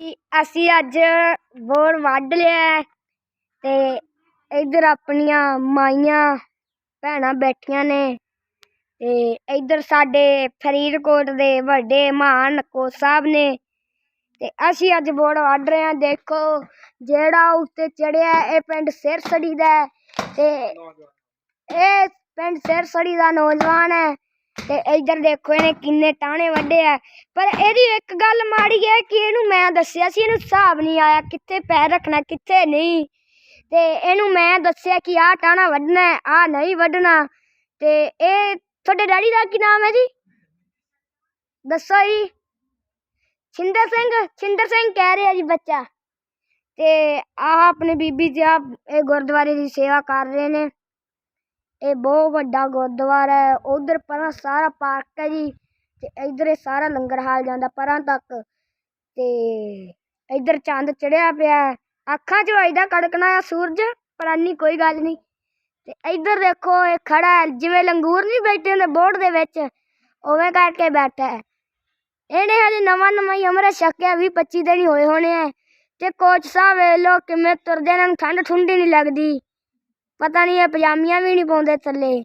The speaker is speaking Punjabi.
ਕਿ ਅਸੀਂ ਅੱਜ ਬੋਰ ਵੱਢ ਲਿਆ ਹੈ ਤੇ ਇੱਧਰ ਆਪਣੀਆਂ ਮਾਈਆਂ ਭੈਣਾਂ ਬੈਠੀਆਂ ਨੇ ਤੇ ਇੱਧਰ ਸਾਡੇ ਫਰੀਦਕੋਟ ਦੇ ਵੱਡੇ ਮਹਾਨ ਕੋ ਸਾਹਿਬ ਨੇ ਤੇ ਅਸੀਂ ਅੱਜ ਬੋਰ ਵੱਢ ਰਹੇ ਹਾਂ। ਦੇਖੋ ਜਿਹੜਾ ਉੱਤੇ ਚੜਿਆ ਇਹ ਪਿੰਡ ਸਿਰਸੜੀ ਦਾ ਹੈ ਤੇ ਇਹ ਪਿੰਡ ਸਿਰਸੜੀ ਦਾ ਨੌਜਵਾਨ ਹੈ। ਤੇ ਇੱਧਰ ਦੇਖੋ ਇਹਨੇ ਕਿੰਨੇ ਟਾਣੇ ਵੱਢੇ ਆ। ਪਰ ਇਹਦੀ ਇੱਕ ਗੱਲ ਮਾੜੀ ਹੈ ਕਿ ਇਹਨੂੰ ਮੈਂ ਦੱਸਿਆ ਸੀ, ਇਹਨੂੰ ਹਿਸਾਬ ਨਹੀਂ ਆਇਆ ਕਿੱਥੇ ਪੈਰ ਰੱਖਣਾ, ਕਿੱਥੇ ਨਹੀਂ। ਤੇ ਇਹਨੂੰ ਮੈਂ ਦੱਸਿਆ ਕਿ ਆਹ ਟਾਣਾ ਵੱਢਣਾ ਹੈ, ਆਹ ਨਹੀਂ ਵੱਢਣਾ। ਤੇ ਇਹ ਤੁਹਾਡੇ ਡੈਡੀ ਦਾ ਕੀ ਨਾਮ ਹੈ ਜੀ? ਦੱਸੋ ਜੀ। ਛਿੰਦਰ ਸਿੰਘ ਛਿੰਦਰ ਸਿੰਘ ਕਹਿ ਰਿਹਾ ਜੀ ਬੱਚਾ। ਤੇ ਆਹ ਆਪਣੀ ਬੀਬੀ ਜੀ ਆ ਇਹ ਗੁਰਦੁਆਰੇ ਦੀ ਸੇਵਾ ਕਰ ਰਹੇ ਨੇ। ਇਹ ਬਹੁਤ ਵੱਡਾ ਗੁਰਦੁਆਰਾ ਹੈ। ਉਧਰ ਪਰਾਂ ਸਾਰਾ ਪਾਰਕ ਹੈ ਜੀ ਤੇ ਇਧਰ ਇਹ ਸਾਰਾ ਲੰਗਰ ਹਾਲ ਜਾਂਦਾ ਪਰਾਂ ਤੱਕ ਤੇ ਇਧਰ ਚੰਦ ਚੜਿਆ ਪਿਆ ਅੱਖਾਂ 'ਚ ਵਜਦਾ ਕੜਕਣਾ ਆ ਸੂਰਜ, ਪਰ ਇੰਨੀ ਕੋਈ ਗੱਲ ਨਹੀਂ। ਤੇ ਇਧਰ ਦੇਖੋ, ਇਹ ਖੜਾ ਹੈ। ਜਿਵੇਂ ਲੰਗੂਰ ਨਹੀਂ ਬੈਠੇ ਹੁੰਦੇ ਬੋਰਡ ਦੇ ਵਿੱਚ, ਉਵੇਂ ਕਰਕੇ ਬੈਠਾ ਹੈ। ਇਹਨੇ ਹਜੇ ਨਵਾਂ ਨਵਾਂ ਹੀ ਅਮਰ ਛਕਿਆ, ਵੀਹ 25 ਦਿਨ ਹੀ ਹੋਏ ਹੋਣੇ ਆ ਤੇ ਕੋਚ ਸਾਹਿਬ ਵੇਖ ਲੋ ਕਿਵੇਂ ਤੁਰਦੇ ਇਹਨਾਂ ਨੂੰ, ਠੰਡ ਠੁੰਡੀ ਨਹੀਂ ਲੱਗਦੀ। ਪਤਾ ਨਹੀਂ ਇਹ ਪਜਾਮੀਆਂ ਵੀ ਨਹੀਂ ਪਾਉਂਦੇ ਥੱਲੇ।